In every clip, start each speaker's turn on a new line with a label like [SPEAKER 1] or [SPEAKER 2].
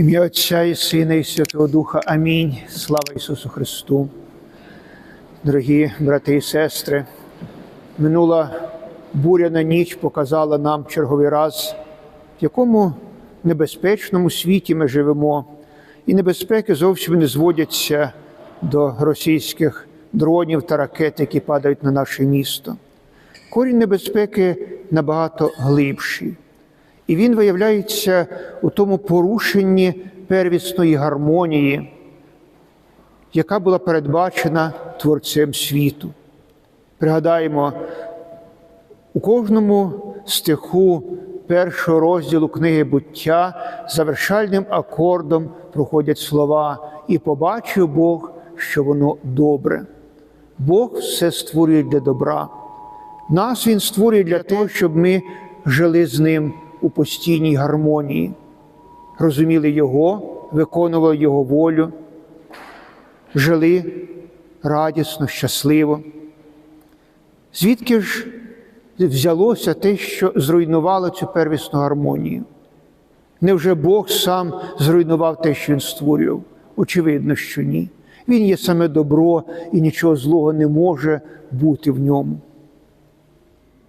[SPEAKER 1] ім'я Отця і Сина, і Святого Духа. Амінь. Слава Ісусу Христу. Дорогі брати і сестри, минула буряна ніч показала нам черговий раз, в якому небезпечному світі ми живемо, і небезпеки зовсім не зводяться до російських дронів та ракет, які падають на наше місто. Корінь небезпеки набагато глибший. І він виявляється у тому порушенні первісної гармонії, яка була передбачена Творцем світу. Пригадаємо, у кожному стиху першого розділу книги буття завершальним акордом проходять слова І побачив Бог, що воно добре. Бог все створює для добра. Нас Він створює для того, щоб ми жили з ним у постійній гармонії, розуміли Його, виконували Його волю, жили радісно, щасливо. Звідки ж взялося те, що зруйнувало цю первісну гармонію? Невже Бог сам зруйнував те, що Він створював? Очевидно, що ні. Він є саме добро і нічого злого не може бути в ньому.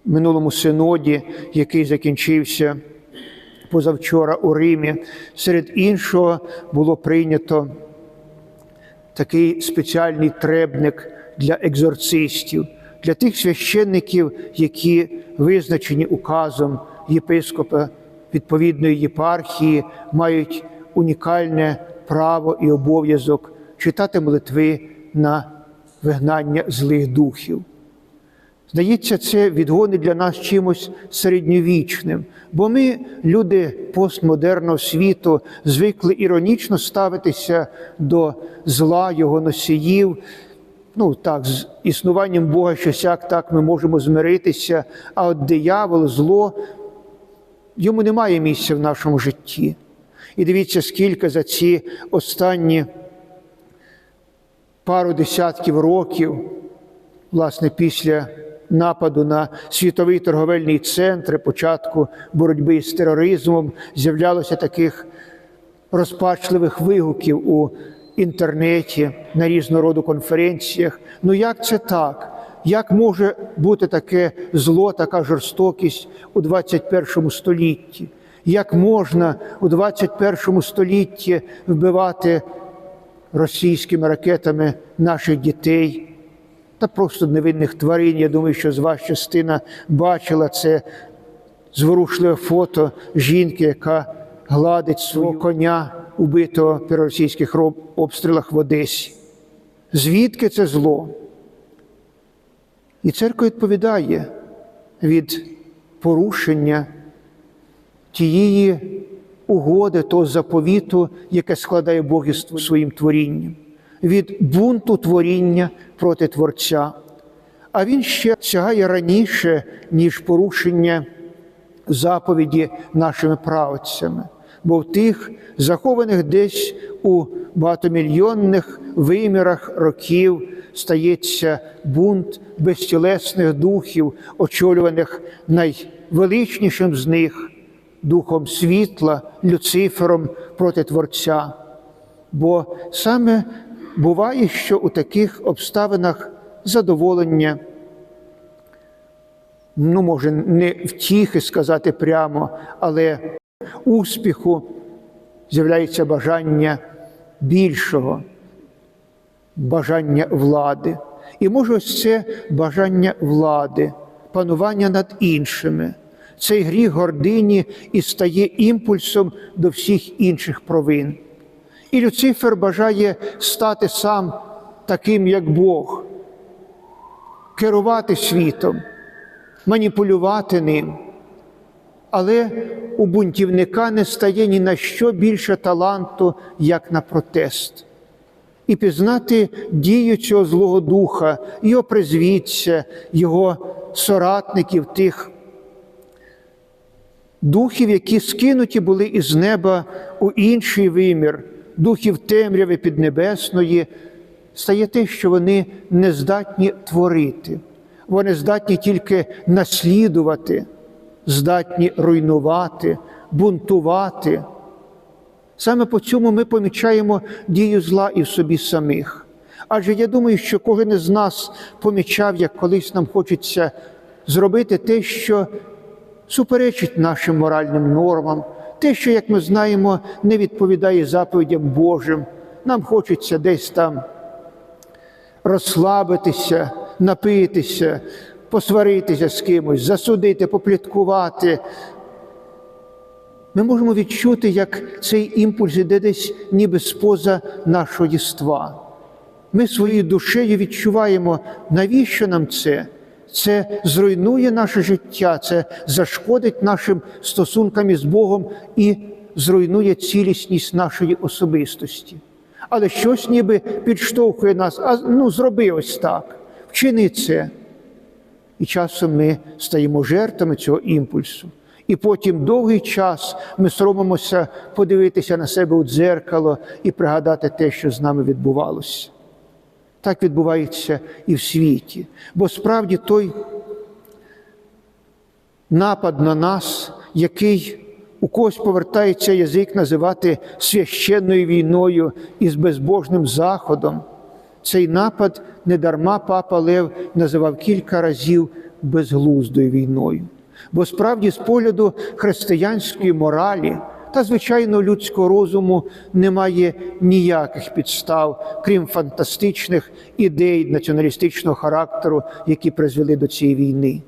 [SPEAKER 1] Минулому синоді, який закінчився позавчора у Римі, серед іншого було прийнято такий спеціальний требник для екзорцистів, для тих священників, які визначені указом єпископа відповідної єпархії, мають унікальне право і обов'язок читати молитви на вигнання злих духів. Здається, це відгони для нас чимось середньовічним, бо ми, люди постмодерного світу, звикли іронічно ставитися до зла його носіїв. Ну так, з існуванням Бога що сяк так ми можемо змиритися, а от диявол, зло, йому немає місця в нашому житті. І дивіться, скільки за ці останні пару десятків років, власне, після нападу на світовий торговельний центр, початку боротьби з тероризмом, з'являлося таких розпачливих вигуків у інтернеті, на різного роду конференціях. Ну як це так? Як може бути таке зло, така жорстокість у 21 столітті? Як можна у 21 столітті вбивати російськими ракетами наших дітей? Та просто невинних тварин. Я думаю, що з вас частина бачила це зворушливе фото жінки, яка гладить свого коня, убитого при російських обстрілах в Одесі. Звідки це зло? І церква відповідає від порушення тієї угоди, того заповіту, яке складає Бог із своїм творінням від бунту творіння проти Творця, а він ще сягає раніше, ніж порушення заповіді нашими правцями, бо в тих захованих десь у багатомільйонних вимірах років стається бунт безтілесних духів, очолюваних найвеличнішим з них духом світла, Люцифером проти Творця. Бо саме буває, що у таких обставинах задоволення, ну, може, не втіхи сказати прямо, але успіху з'являється бажання більшого, бажання влади. І може ось це бажання влади, панування над іншими. Цей гріх гордині і стає імпульсом до всіх інших провин. І Люцифер бажає стати сам таким, як Бог, керувати світом, маніпулювати ним. Але у бунтівника не стає ні на що більше таланту, як на протест. І пізнати дію цього Злого Духа, його призвідця, його соратників, тих духів, які скинуті були із неба у інший вимір духів темряви піднебесної, стає те, що вони не здатні творити, вони здатні тільки наслідувати, здатні руйнувати, бунтувати, Саме по цьому ми помічаємо дію зла і в собі самих. Адже я думаю, що кожен із нас помічав, як колись нам хочеться зробити те, що суперечить нашим моральним нормам, те, що, як ми знаємо, не відповідає заповідям Божим. Нам хочеться десь там розслабитися, напитися, посваритися з кимось, засудити, попліткувати. Ми можемо відчути, як цей імпульс іде десь ніби споза нашого єства. Ми своєю душею відчуваємо, навіщо нам це? Це зруйнує наше життя, це зашкодить нашим стосункам із Богом і зруйнує цілісність нашої особистості. Але щось ніби підштовхує нас, а ну зроби ось так, вчини це. І часом ми стаємо жертвами цього імпульсу. І потім довгий час ми соромимося подивитися на себе у дзеркало і пригадати те, що з нами відбувалося. Так відбувається і в світі. Бо справді той напад на нас, який у когось повертається язик називати священною війною із безбожним заходом, цей напад недарма папа Лев називав кілька разів безглуздою війною. Бо справді, з погляду християнської моралі та, звичайно, людського розуму немає ніяких підстав, крім фантастичних ідей націоналістичного характеру, які призвели до цієї війни.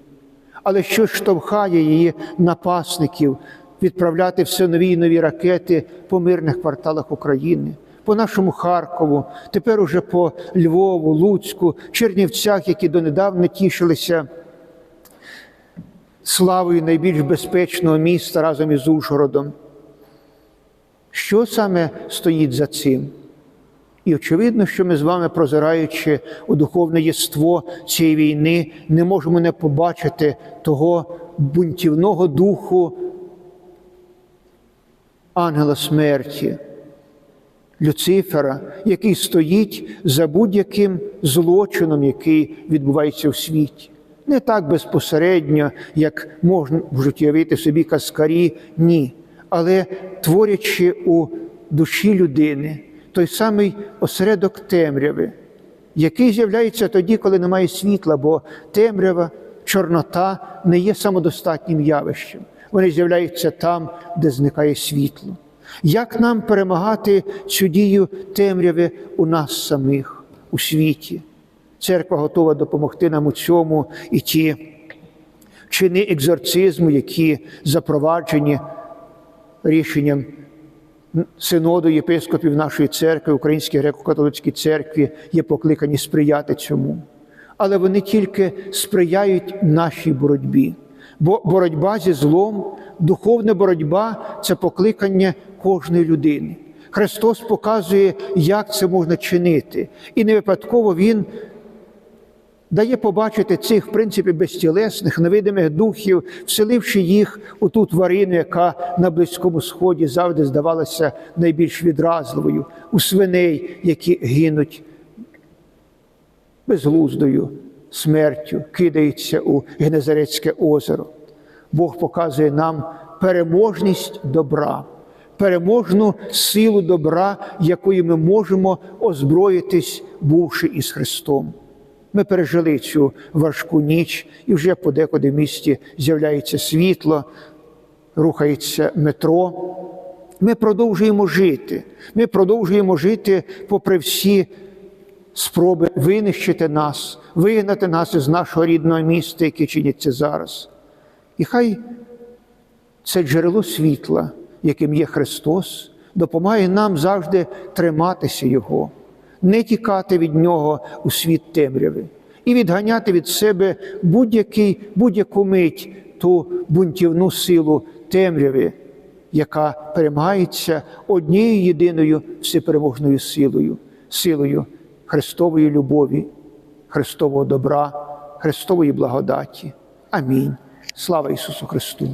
[SPEAKER 1] Але що штовхає її напасників відправляти все нові і нові ракети по мирних кварталах України? По нашому Харкову, тепер уже по Львову, Луцьку, Чернівцях, які донедавна тішилися славою найбільш безпечного міста разом із Ужгородом. Що саме стоїть за цим? І очевидно, що ми з вами, прозираючи у духовне єство цієї війни, не можемо не побачити того бунтівного духу ангела смерті, Люцифера, який стоїть за будь-яким злочином, який відбувається в світі. Не так безпосередньо, як можна можуть уявити собі каскарі, ні. Але творячи у душі людини той самий осередок темряви, який з'являється тоді, коли немає світла, бо темрява, чорнота не є самодостатнім явищем. Вони з'являються там, де зникає світло. Як нам перемагати цю дію темряви у нас самих, у світі? Церква готова допомогти нам у цьому і ті чини екзорцизму, які запроваджені рішенням синоду єпископів нашої церкви, Українській греко-католицькій церкві, є покликані сприяти цьому. Але вони тільки сприяють нашій боротьбі. Бо боротьба зі злом, духовна боротьба це покликання кожної людини. Христос показує, як це можна чинити. І не випадково Він дає побачити цих, в принципі, безтілесних, невидимих духів, вселивши їх у ту тварину, яка на Близькому Сході завжди здавалася найбільш відразливою, у свиней, які гинуть безглуздою смертю, кидаються у Генезарецьке озеро. Бог показує нам переможність добра, переможну силу добра, якою ми можемо озброїтись, бувши із Христом. Ми пережили цю важку ніч, і вже подекуди в місті з'являється світло, рухається метро. Ми продовжуємо жити. Ми продовжуємо жити попри всі спроби винищити нас, вигнати нас із нашого рідного міста, яке чиняться зараз. І хай це джерело світла, яким є Христос, допомагає нам завжди триматися Його, не тікати від Нього у світ темряви і відганяти від себе будь-який, будь-яку мить ту бунтівну силу темряви, яка перемагається однією єдиною всепереможною силою, силою Христової любові, Христового добра, Христової благодаті. Амінь. Слава Ісусу Христу!